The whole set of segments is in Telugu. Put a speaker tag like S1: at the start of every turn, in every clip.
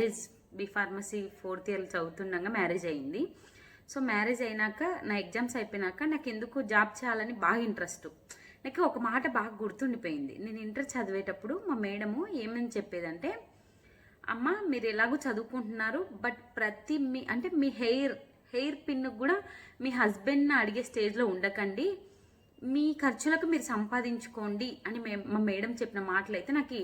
S1: Marriage B pharmacy fourth year చదువుతుండగా marriage అయింది. సో మ్యారేజ్ అయినాక నా ఎగ్జామ్స్ అయిపోయినాక నాకు ఎందుకు జాబ్ చేయాలని బాగా ఇంట్రెస్ట్ నాకు ఒక మాట బాగా గుర్తుండిపోయింది. నేను ఇంటర్ చదివేటప్పుడు మా మేడము ఏమని చెప్పేదంటే అమ్మ మీరు ఎలాగో చదువుకుంటున్నారు బట్ ప్రతి మీ అంటే మీ హెయిర్ హెయిర్ పిన్ కూడా మీ హస్బెండ్ని అడిగే స్టేజ్లో ఉండకండి. మీ ఖర్చులకు మీరు సంపాదించుకోండి అని మే మా మేడం చెప్పిన మాటలు అయితే నాకు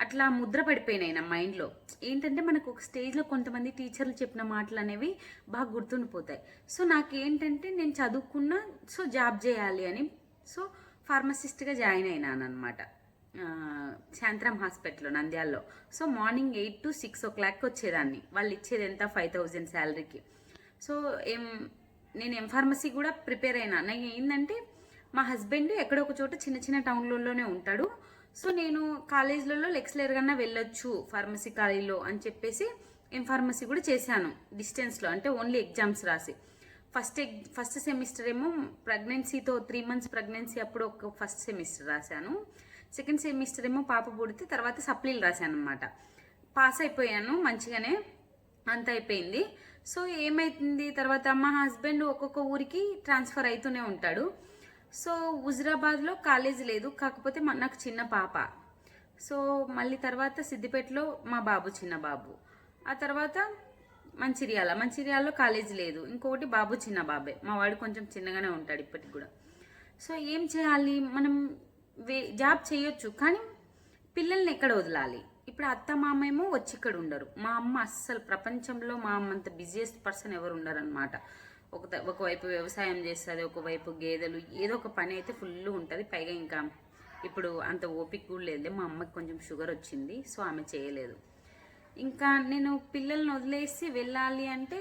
S1: అట్లా ముద్ర పడిపోయినాయి నా మైండ్లో ఏంటంటే మనకు ఒక స్టేజ్లో కొంతమంది టీచర్లు చెప్పిన మాటలు అనేవి బాగా గుర్తుండిపోతాయి. సో నాకేంటంటే నేను చదువుకున్న సో జాబ్ చేయాలి అని సో ఫార్మసిస్ట్గా జాయిన్ అయినాను అనమాట శాంతరాం హాస్పిటల్లో నంద్యాలలో. So morning eight to six o'clock వచ్చేదాన్ని. వాళ్ళు ఇచ్చేది ఎంత? Five thousand శాలరీకి. సో ఏం నేను ఎం ఫార్మసీ కూడా ప్రిపేర్ అయినా. నాకు ఏంటంటే మా హస్బెండ్ ఎక్కడో ఒక చోట చిన్న చిన్న టౌన్లలోనే ఉంటాడు. సో నేను కాలేజ్లలో కన్నా వెళ్ళొచ్చు ఫార్మసీ కాలేజీలో అని చెప్పేసి ఏం ఫార్మసీ కూడా చేశాను డిస్టెన్స్లో అంటే ఓన్లీ ఎగ్జామ్స్ రాసి. ఫస్ట్ ఎగ్ ఫస్ట్ సెమిస్టర్ ఏమో ప్రెగ్నెన్సీతో త్రీ మంత్స్ ప్రెగ్నెన్సీ అప్పుడు ఒక ఫస్ట్ సెమిస్టర్ రాశాను. సెకండ్ సెమిస్టర్ ఏమో పాప పుడితే తర్వాత సప్లీలు రాశాను అనమాట పాస్ అయిపోయాను మంచిగానే అంత అయిపోయింది. సో ఏమైతుంది తర్వాత మా హస్బెండ్ ఒక్కొక్క ఊరికి ట్రాన్స్ఫర్ అవుతూనే ఉంటాడు. సో హుజరాబాద్లో కాలేజ్ లేదు కాకపోతే మా- నాకు చిన్న పాప. సో మళ్ళీ తర్వాత సిద్దిపేటలో మా బాబు చిన్న బాబు. ఆ తర్వాత మంచిర్యాల మంచిర్యాలలో కాలేజ్ లేదు. ఇంకొకటి బాబు చిన్న బాబే. మా వాడు కొంచెం చిన్నగానే ఉంటాడు ఇప్పటికి కూడా. సో ఏం చేయాలి? మనం వే జాబ్ చేయొచ్చు కానీ పిల్లల్ని ఎక్కడ వదలాలి? ఇప్పుడు అత్త మామ ఏమో వచ్చి ఇక్కడ ఉండరు. మా అమ్మ అస్సలు ప్రపంచంలో మా అమ్మ అంత బిజియెస్ట్ పర్సన్ ఎవరు ఉండరు అనమాట ఒక ఒకవైపు వ్యవసాయం చేస్తుంది ఒకవైపు గేదెలు ఏదో ఒక పని అయితే ఫుల్ ఉంటుంది. పైగా ఇంకా ఇప్పుడు అంత ఓపిక కూడా లేదు మా అమ్మకి కొంచెం షుగర్ వచ్చింది సో ఆమె చేయలేదు. ఇంకా నేను పిల్లల్ని వదిలేసి వెళ్ళాలి అంటే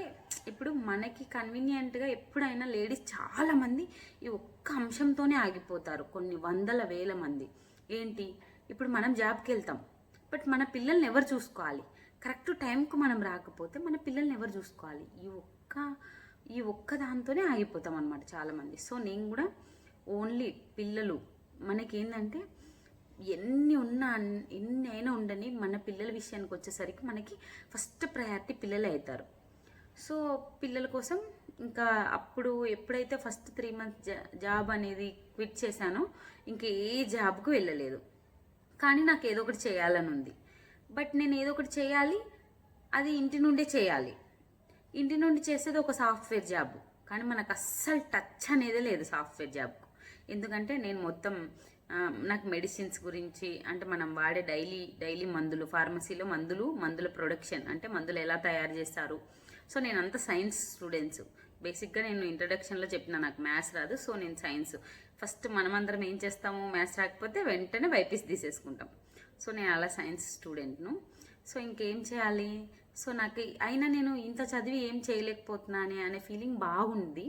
S1: ఇప్పుడు మనకి కన్వీనియంట్గా ఎప్పుడైనా లేడీస్ చాలామంది ఈ ఒక్క అంశంతోనే ఆగిపోతారు కొన్ని వందల వేల మంది. ఏంటి? ఇప్పుడు మనం జాబ్కి వెళ్తాం బట్ మన పిల్లల్ని ఎవరు చూసుకోవాలి? కరెక్ట్ టైంకు మనం రాకపోతే మన పిల్లల్ని ఎవరు చూసుకోవాలి? ఈ ఒక్క ఈ ఒక్క దాంతోనే ఆగిపోతాం అనమాట చాలామంది. సో నేను కూడా ఓన్లీ పిల్లలు. మనకేంటంటే ఎన్ని ఉన్నా ఎన్ని అయినా ఉండని మన పిల్లల విషయానికి వచ్చేసరికి మనకి ఫస్ట్ ప్రయారిటీ పిల్లలే అవుతారు. సో పిల్లల కోసం ఇంకా అప్పుడు ఎప్పుడైతే ఫస్ట్ త్రీ మంత్స్ జాబ్ అనేది క్విట్ చేశానో ఇంకా ఏ జాబ్కు వెళ్ళలేదు. కానీ నాకు ఏదో ఒకటి చేయాలని ఉంది బట్ నేను ఏదో ఒకటి చేయాలి అది ఇంటి నుండే చేయాలి. ఇంటి నుండి చేసేది ఒక సాఫ్ట్వేర్ జాబ్. కానీ మనకు అస్సలు టచ్ అనేది లేదు సాఫ్ట్వేర్ జాబ్కు. ఎందుకంటే నేను మొత్తం నాకు మెడిసిన్స్ గురించి అంటే మనం వాడే డైలీ డైలీ మందులు ఫార్మసీలో మందులు మందుల ప్రొడక్షన్ అంటే మందులు ఎలా తయారు చేస్తారు. సో నేను అంత సైన్స్ స్టూడెంట్స్. బేసిక్గా నేను ఇంట్రడక్షన్లో చెప్పిన నాకు మ్యాథ్స్ రాదు. సో నేను సైన్స్. ఫస్ట్ మనమందరం ఏం చేస్తాము? మ్యాథ్స్ రాకపోతే వెంటనే బైపీస్ తీసేసుకుంటాం. సో నేను అలా సైన్స్ స్టూడెంట్ను. సో ఇంకేం చేయాలి? సో నాకు అయినా నేను ఇంత చదివి ఏం చేయలేకపోతున్నానే అనే ఫీలింగ్ బాగుంది.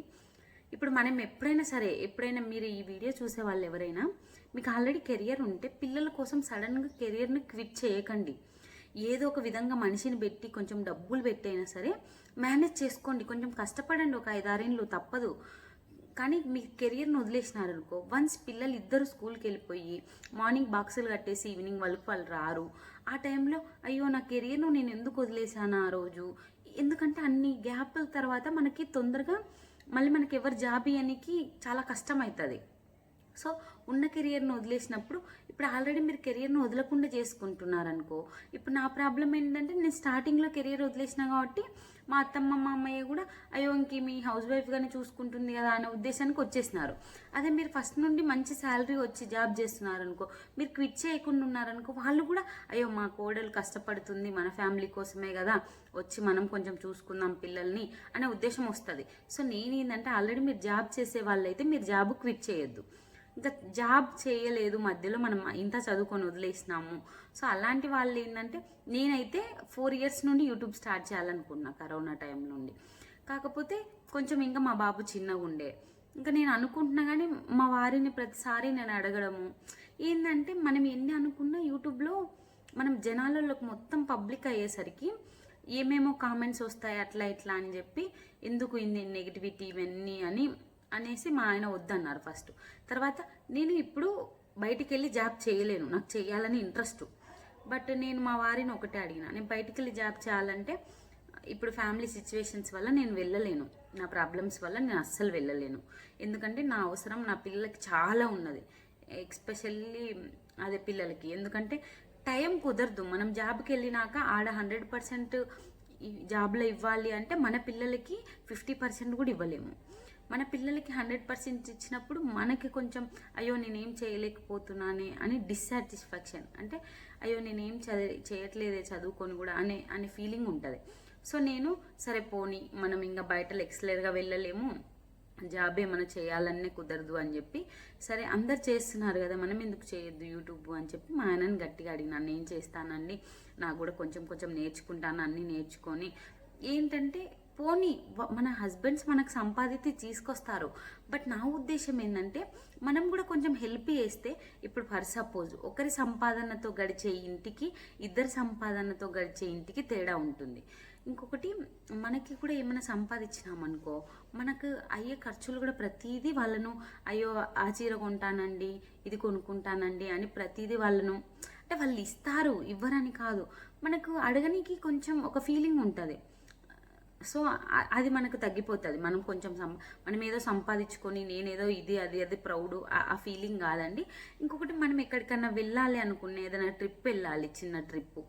S1: ఇప్పుడు మనం ఎప్పుడైనా సరే ఎప్పుడైనా మీరు ఈ వీడియో చూసే వాళ్ళు ఎవరైనా మీకు ఆల్రెడీ కెరియర్ ఉంటే పిల్లల కోసం సడన్గా కెరియర్ని క్విట్ చేయకండి. ఏదో ఒక విధంగా మనిషిని పెట్టి కొంచెం డబ్బులు పెట్టైనా సరే మేనేజ్ చేసుకోండి. కొంచెం కష్టపడండి. ఒక ఐదారేళ్ళు తప్పదు. కానీ మీ కెరియర్ని వదిలేసినారనుకో వన్స్ పిల్లలు ఇద్దరు స్కూల్కి వెళ్ళిపోయి మార్నింగ్ బాక్సులు కట్టేసి ఈవినింగ్ వాళ్ళకి వాళ్ళు రారు. ఆ టైంలో అయ్యో నా కెరియర్ను నేను ఎందుకు వదిలేసాను ఆ రోజు? ఎందుకంటే అన్ని గ్యాప్ల తర్వాత మనకి తొందరగా మళ్ళీ మనకి ఎవరు జాబ్ ఇవ్వడానికి చాలా కష్టం అవుతుంది సో ఉన్న కెరియర్ను వదిలేసినప్పుడు ఇప్పుడు ఆల్రెడీ మీరు కెరియర్ను వదలకుండా చేసుకుంటున్నారనుకో ఇప్పుడు నా ప్రాబ్లం ఏంటంటే నేను స్టార్టింగ్లో కెరియర్ వదిలేసిన కాబట్టి మా అత్తమ్మ మా అమ్మయ్య కూడా అయ్యో ఇంక మీ హౌస్ వైఫ్గానే చూసుకుంటుంది కదా అనే ఉద్దేశానికి వచ్చేసినారు. అదే మీరు ఫస్ట్ నుండి మంచి శాలరీ వచ్చి జాబ్ చేస్తున్నారనుకో మీరు క్విట్ చేయకుండా ఉన్నారనుకో వాళ్ళు కూడా అయ్యో మా కోడలు కష్టపడుతుంది మన ఫ్యామిలీ కోసమే కదా వచ్చి మనం కొంచెం చూసుకుందాం పిల్లల్ని అనే ఉద్దేశం వస్తుంది. సో నేను ఏంటంటే ఆల్రెడీ మీరు జాబ్ చేసే వాళ్ళైతే మీరు జాబ్ క్విట్ చేయొద్దు. ఇంకా జాబ్ చేయలేదు మధ్యలో మనం ఇంత చదువుకొని వదిలేసినాము. సో అలాంటి వాళ్ళు ఏంటంటే నేనైతే ఫోర్ ఇయర్స్ నుండి యూట్యూబ్ స్టార్ట్ చేయాలనుకున్నా కరోనా టైం నుండి. కాకపోతే కొంచెం ఇంకా మా బాబు చిన్నగా ఉండే. ఇంకా నేను అనుకుంటున్నా కానీ మా వారిని ప్రతిసారి నేను అడగడము. ఏంటంటే మనం ఎన్ని అనుకున్నా యూట్యూబ్లో మనం జనాలలోకి మొత్తం పబ్లిక్ అయ్యేసరికి ఏమేమో కామెంట్స్ వస్తాయి అట్లా ఇట్లా అని చెప్పి ఎందుకు ఇన్ని నెగిటివిటీ ఇవన్నీ అని అనేసి మా ఆయన వద్దన్నారు ఫస్ట్. తర్వాత నేను ఇప్పుడు బయటికి వెళ్ళి జాబ్ చేయలేను. నాకు చేయాలని ఇంట్రెస్ట్. బట్ నేను మా వారిని ఒకటే అడిగిన. నేను బయటికి వెళ్ళి జాబ్ చేయాలంటే ఇప్పుడు ఫ్యామిలీ సిచ్యువేషన్స్ వల్ల నేను వెళ్ళలేను. నా ప్రాబ్లమ్స్ వల్ల నేను అస్సలు వెళ్ళలేను. ఎందుకంటే నా అవసరం నా పిల్లలకి చాలా ఉన్నది. ఎక్స్పెషల్లీ అదే పిల్లలకి. ఎందుకంటే టైం కుదరదు. మనం జాబ్కి వెళ్ళినాక ఆడ హండ్రెడ్ పర్సెంట్ జాబ్లో ఇవ్వాలి అంటే మన పిల్లలకి ఫిఫ్టీ పర్సెంట్ కూడా ఇవ్వలేము. మన పిల్లలకి హండ్రెడ్ పర్సెంట్ ఇచ్చినప్పుడు మనకి కొంచెం అయ్యో నేనేం చేయలేకపోతున్నానే అని డిస్సాటిస్ఫాక్షన్ అంటే అయ్యో నేనేం చదివి చేయట్లేదే చదువుకొని కూడా అనే అనే ఫీలింగ్ ఉంటుంది. సో నేను సరే పోని మనం ఇంకా బయట లెక్స్లర్గా వెళ్ళలేము. జాబ్ ఏమైనా చేయాలనే కుదరదు అని చెప్పి సరే అందరు చేస్తున్నారు కదా మనం ఎందుకు చేయొద్దు యూట్యూబ్ అని చెప్పి మా ఆయనని గట్టిగా అడిగినాను నేను చేస్తానండి నాకు కూడా కొంచెం కొంచెం నేర్చుకుంటాను అన్నీ నేర్చుకొని. ఏంటంటే పోనీ మన హస్బెండ్స్ మనకు సంపాదించి తీసుకొస్తారు. బట్ నా ఉద్దేశం ఏంటంటే మనం కూడా కొంచెం హెల్ప్ చేస్తే ఇప్పుడు ఫర్ సపోజ్ ఒకరి సంపాదనతో గడిచే ఇంటికి ఇద్దరి సంపాదనతో గడిచే ఇంటికి తేడా ఉంటుంది. ఇంకొకటి మనకి కూడా ఏమైనా సంపాదించినామనుకో మనకు అయ్యే ఖర్చులు కూడా ప్రతిదీ వాళ్ళను అయ్యో ఆ చీర కొంటానండి ఇది కొనుక్కుంటానండి అని ప్రతిదీ వాళ్ళను అంటే వాళ్ళు ఇస్తారు ఇవ్వరని కాదు. మనకు అడగనికి కొంచెం ఒక ఫీలింగ్ ఉంటుంది. సో అది మనకు తగ్గిపోతుంది. మనం కొంచెం సం మనం ఏదో సంపాదించుకొని నేనేదో ఇది అది అది ప్రౌడ్ ఆ ఫీలింగ్ కాదండి. ఇంకొకటి మనం ఎక్కడికన్నా వెళ్ళాలి అనుకునే ఏదైనా ట్రిప్ వెళ్ళాలి చిన్న ట్రిప్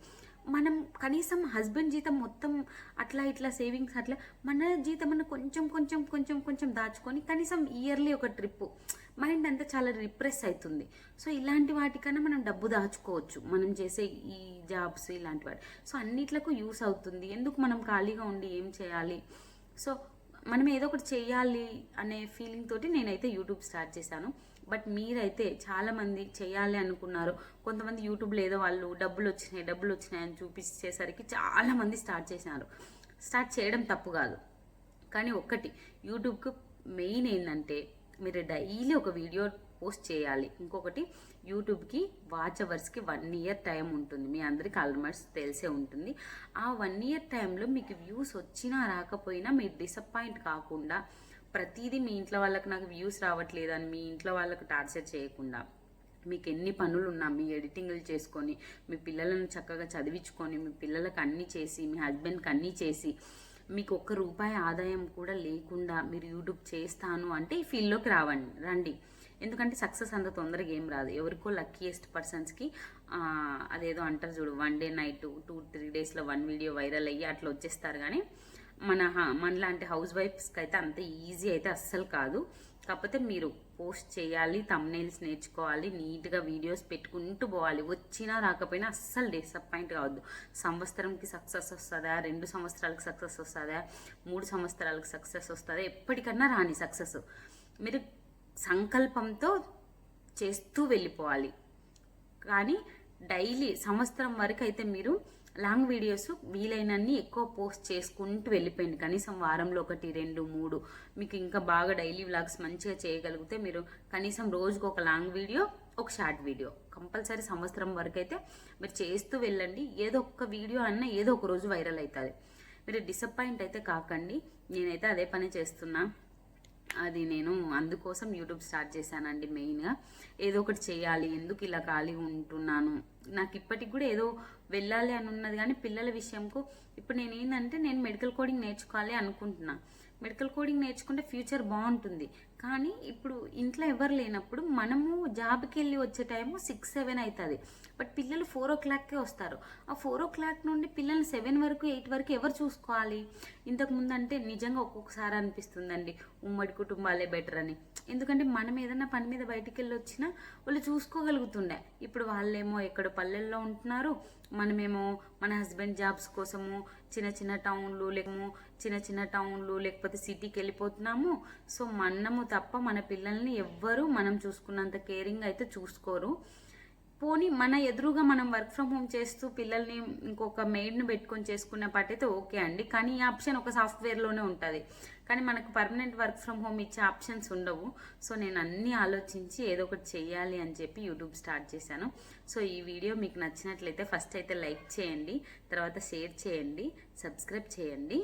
S1: మనం కనీసం హస్బెండ్ జీతం మొత్తం అట్లా ఇట్లా సేవింగ్స్ అట్లా మన జీతం అన్న కొంచెం కొంచెం కొంచెం కొంచెం దాచుకొని కనీసం ఇయర్లీ ఒక ట్రిప్ మైండ్ అంతా చాలా రిప్రెస్ అవుతుంది సో ఇలాంటి వాటికన్నా మనం డబ్బు దాచుకోవచ్చు. మనం చేసే ఈ జాబ్స్ ఇలాంటి వాటి. సో అన్నిట్లకు యూస్ అవుతుంది. ఎందుకు మనం ఖాళీగా ఉండి ఏం చేయాలి? సో మనం ఏదో ఒకటి చేయాలి అనే ఫీలింగ్ తోటి నేనైతే యూట్యూబ్ స్టార్ట్ చేశాను. బట్ మీరైతే చాలామంది చేయాలి అనుకున్నారు. కొంతమంది యూట్యూబ్లో ఏదో వాళ్ళు డబ్బులు వచ్చినాయి డబ్బులు వచ్చినాయి అని చూపించేసరికి చాలామంది స్టార్ట్ చేసినారు. స్టార్ట్ చేయడం తప్పు కాదు. కానీ ఒక్కటి యూట్యూబ్కి మెయిన్ ఏంటంటే మీరు డైలీ ఒక వీడియో పోస్ట్ చేయాలి. ఇంకొకటి యూట్యూబ్కి వాచ్ అవర్స్కి వన్ ఇయర్ టైం ఉంటుంది. మీ అందరికీ ఆల్మోస్ట్ తెలిసే ఉంటుంది. ఆ వన్ ఇయర్ టైంలో మీకు వ్యూస్ వచ్చినా రాకపోయినా మీరు డిసప్పాయింట్ కాకుండా ప్రతిదీ మీ ఇంట్లో వాళ్ళకి నాకు వ్యూస్ రావట్లేదు అని మీ ఇంట్లో వాళ్ళకి టార్చర్ చేయకుండా మీకు ఎన్ని పనులు ఉన్నా మీ ఎడిటింగ్లు చేసుకొని మీ పిల్లలను చక్కగా చదివించుకొని మీ పిల్లలకు అన్నీ చేసి మీ హస్బెండ్కి అన్నీ చేసి మీకు ఒక్క రూపాయి ఆదాయం కూడా లేకుండా మీరు యూట్యూబ్ చేస్తాను అంటే ఈ ఫీల్డ్లోకి రావండి రండి. ఎందుకంటే సక్సెస్ అంత తొందరగా ఏం రాదు. ఎవరికో లక్కీయెస్ట్ పర్సన్స్కి అదేదో అంటారు చూడు one day night two three డేస్లో వన్ వీడియో వైరల్ అయ్యి అట్లా వచ్చేస్తారు. కానీ మన మనలాంటి హౌస్ వైఫ్స్కి అయితే అంత ఈజీ అయితే అస్సలు కాదు. కాకపోతే మీరు పోస్ట్ చేయాలి తమ్నైల్స్ నేర్చుకోవాలి నీట్గా వీడియోస్ పెట్టుకుంటూ పోవాలి. వచ్చినా రాకపోయినా అస్సలు డిసప్పాయింట్ కావద్దు. సంవత్సరంకి సక్సెస్ వస్తుందా? రెండు సంవత్సరాలకు సక్సెస్ వస్తుందా? మూడు సంవత్సరాలకు సక్సెస్ వస్తుందా? ఎప్పటికన్నా రాని సక్సెస్ మీరు సంకల్పంతో చేస్తూ వెళ్ళిపోవాలి. కానీ డైలీ సంవత్సరం వరకు అయితే మీరు లాంగ్ వీడియోస్ వీలైనన్ని ఎక్కువ పోస్ట్ చేసుకుంటూ వెళ్ళిపోయింది. కనీసం వారంలో ఒకటి రెండు మూడు. మీకు ఇంకా బాగా డైలీ వ్లాగ్స్ మంచిగా చేయగలిగితే మీరు కనీసం రోజుకు ఒక లాంగ్ వీడియో ఒక షార్ట్ వీడియో. కంపల్సరీ సంవత్సరం వరకు అయితే మీరు చేస్తూ వెళ్ళండి. ఏదో ఒక్క వీడియో అన్నా ఏదో ఒక రోజు వైరల్ అవుతుంది. మీరు డిసప్పాయింట్ అయితే కాకండి. నేనైతే అదే పని చేస్తున్నా. అది నేను అందుకోసం యూట్యూబ్ స్టార్ట్ చేశానండి మెయిన్గా ఏదో ఒకటి చేయాలి ఎందుకు ఇలా ఖాళీ ఉంటున్నాను? నాకు ఇప్పటికి కూడా ఏదో వెళ్ళాలి అని ఉన్నది కానీ పిల్లల విషయంకు ఇప్పుడు నేను ఏంటంటే నేను మెడికల్ కోడింగ్ నేర్చుకోవాలి అనుకుంటున్నా. మెడికల్ కోడింగ్ నేర్చుకుంటే ఫ్యూచర్ బాగుంటుంది. కానీ ఇప్పుడు ఇంట్లో ఎవరు లేనప్పుడు మనము జాబ్కి వెళ్ళి వచ్చే టైము సిక్స్ సెవెన్ అవుతుంది బట్ పిల్లలు ఫోర్ ఓ క్లాక్కే వస్తారు. ఆ ఫోర్ ఓ క్లాక్ నుండి పిల్లల్ని సెవెన్ వరకు ఎయిట్ వరకు ఎవరు చూసుకోవాలి? ఇంతకుముందు అంటే నిజంగా ఒక్కొక్కసారి అనిపిస్తుందండి. ఉమ్మడి కుటుంబాలే బెటర్ అని. ఎందుకంటే మనం ఏదైనా పని మీద బయటికి వెళ్ళి వచ్చినా వాళ్ళు చూసుకోగలుగుతుండే. ఇప్పుడు వాళ్ళేమో ఎక్కడ పల్లెల్లో ఉంటున్నారు. మనమేమో మన హస్బెండ్ జాబ్స్ కోసము చిన్న చిన్న టౌన్లు లేకము చిన్న చిన్న టౌన్లు లేకపోతే సిటీకి వెళ్ళిపోతున్నాము సో మనము తప్ప మన పిల్లల్ని ఎవ్వరూ మనం చూసుకున్నంత కేరింగ్ అయితే చూసుకోరు. పోనీ మన ఎదురుగా మనం వర్క్ ఫ్రమ్ హోమ్ చేస్తూ పిల్లల్ని ఇంకొక మెయిడ్ని పెట్టుకొని చేసుకున్న పాటైతే ఓకే అండి. కానీ ఈ ఆప్షన్ ఒక సాఫ్ట్వేర్లోనే ఉంటుంది. కానీ మనకు పర్మనెంట్ వర్క్ ఫ్రమ్ హోమ్ ఇచ్చే ఆప్షన్స్ ఉండవు. సో నేను అన్నీ ఆలోచించి ఏదో ఒకటి చేయాలి అని చెప్పి యూట్యూబ్ స్టార్ట్ చేశాను. సో ఈ వీడియో మీకు నచ్చినట్లయితే ఫస్ట్ అయితే లైక్ చేయండి తర్వాత షేర్ చేయండి సబ్స్క్రైబ్ చేయండి.